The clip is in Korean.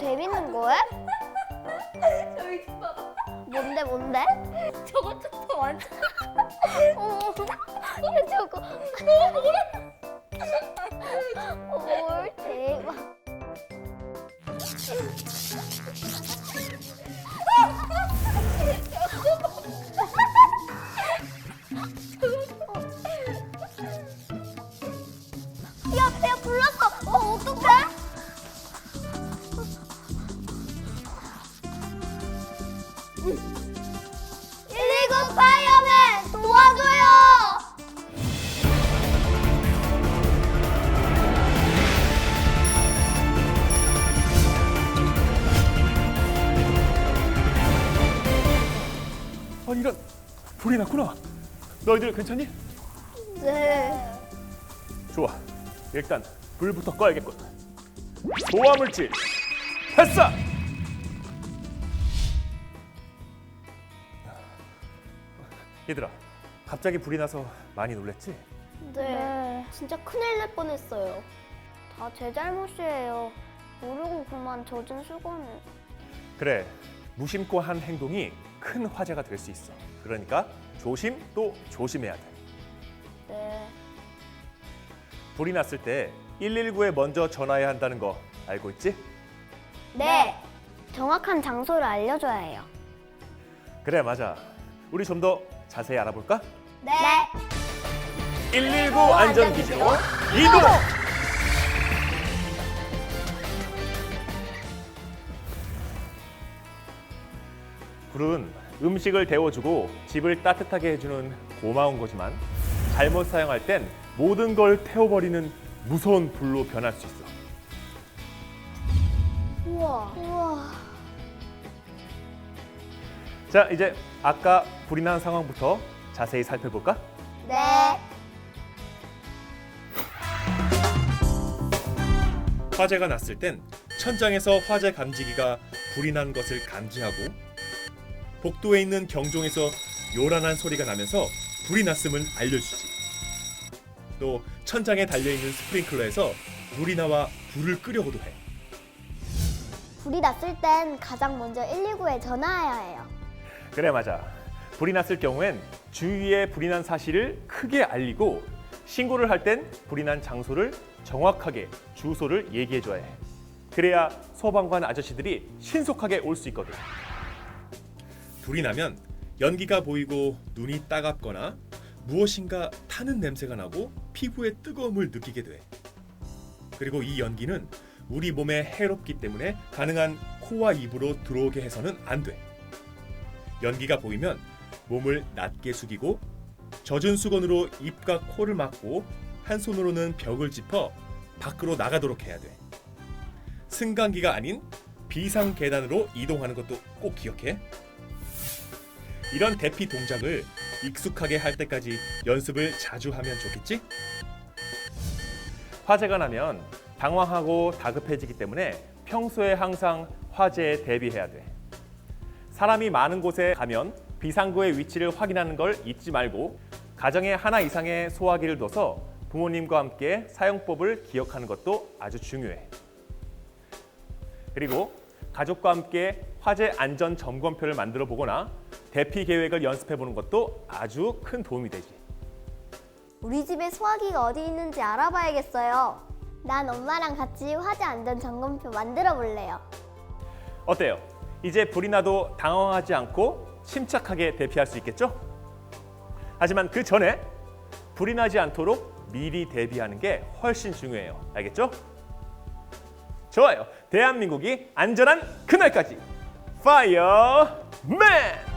뭐 재밌는 거야? 저기 봐. 뭔데 뭔데? 저것도 완전. 어, 이거 저거. 119 파이어맨 도와줘요. 아, 불이 났구나. 너희들 괜찮니? 네. 좋아. 일단 불부터 꺼야겠군. 보화물질 발사! 얘들아, 갑자기 불이 나서 많이 놀랬지? 네. 진짜 큰일 날 뻔했어요. 다 제 잘못이에요. 모르고 그만 젖은 수건을. 그래. 무심코 한 행동이 큰 화재가 될 수 있어. 그러니까 조심 또 조심해야 돼. 네. 불이 났을 때 119에 먼저 전화해야 한다는 거 알고 있지? 네. 정확한 장소를 알려줘야 해요. 그래 맞아. 우리 좀 더 자세히 알아볼까? 네. 119 안전기지로 이동! 불은 음식을 데워주고 집을 따뜻하게 해주는 고마운 거지만 잘못 사용할 땐 모든 걸 태워버리는 무서운 불로 변할 수 있어. 우와. 우와. 자, 이제 아까 불이 난 상황부터 자세히 살펴볼까? 네. 화재가 났을 땐 천장에서 화재 감지기가 불이 난 것을 감지하고 복도에 있는 경종에서 요란한 소리가 나면서 불이 났음을 알려주지. 또 천장에 달려 있는 스프링클러에서 물이 나와 불을 끄려고도 해. 불이 났을 땐 가장 먼저 119에 전화해야 해요. 그래 맞아. 불이 났을 경우엔 주위에 불이 난 사실을 크게 알리고 신고를 할 땐 불이 난 장소를 정확하게 주소를 얘기해 줘야 해. 그래야 소방관 아저씨들이 신속하게 올 수 있거든. 불이 나면 연기가 보이고 눈이 따갑거나 무엇인가 타는 냄새가 나고 피부에 뜨거움을 느끼게 돼. 그리고 이 연기는 우리 몸에 해롭기 때문에 가능한 코와 입으로 들어오게 해서는 안 돼. 연기가 보이면 몸을 낮게 숙이고 젖은 수건으로 입과 코를 막고 한 손으로는 벽을 짚어 밖으로 나가도록 해야 돼. 승강기가 아닌 비상 계단으로 이동하는 것도 꼭 기억해. 이런 대피 동작을 익숙하게 할 때까지 연습을 자주 하면 좋겠지? 화재가 나면 당황하고 다급해지기 때문에 평소에 항상 화재에 대비해야 돼. 사람이 많은 곳에 가면 비상구의 위치를 확인하는 걸 잊지 말고 가정에 하나 이상의 소화기를 둬서 부모님과 함께 사용법을 기억하는 것도 아주 중요해. 그리고 가족과 함께 화재 안전 점검표를 만들어 보거나 대피 계획을 연습해 보는 것도 아주 큰 도움이 되지. 우리 집에 소화기가 어디 있는지 알아봐야겠어요. 난 엄마랑 같이 화재 안전 점검표 만들어 볼래요. 어때요? 이제 불이 나도 당황하지 않고 침착하게 대피할 수 있겠죠? 하지만 그 전에 불이 나지 않도록 미리 대비하는 게 훨씬 중요해요. 알겠죠? 좋아요. 대한민국이 안전한 그날까지 파이어맨!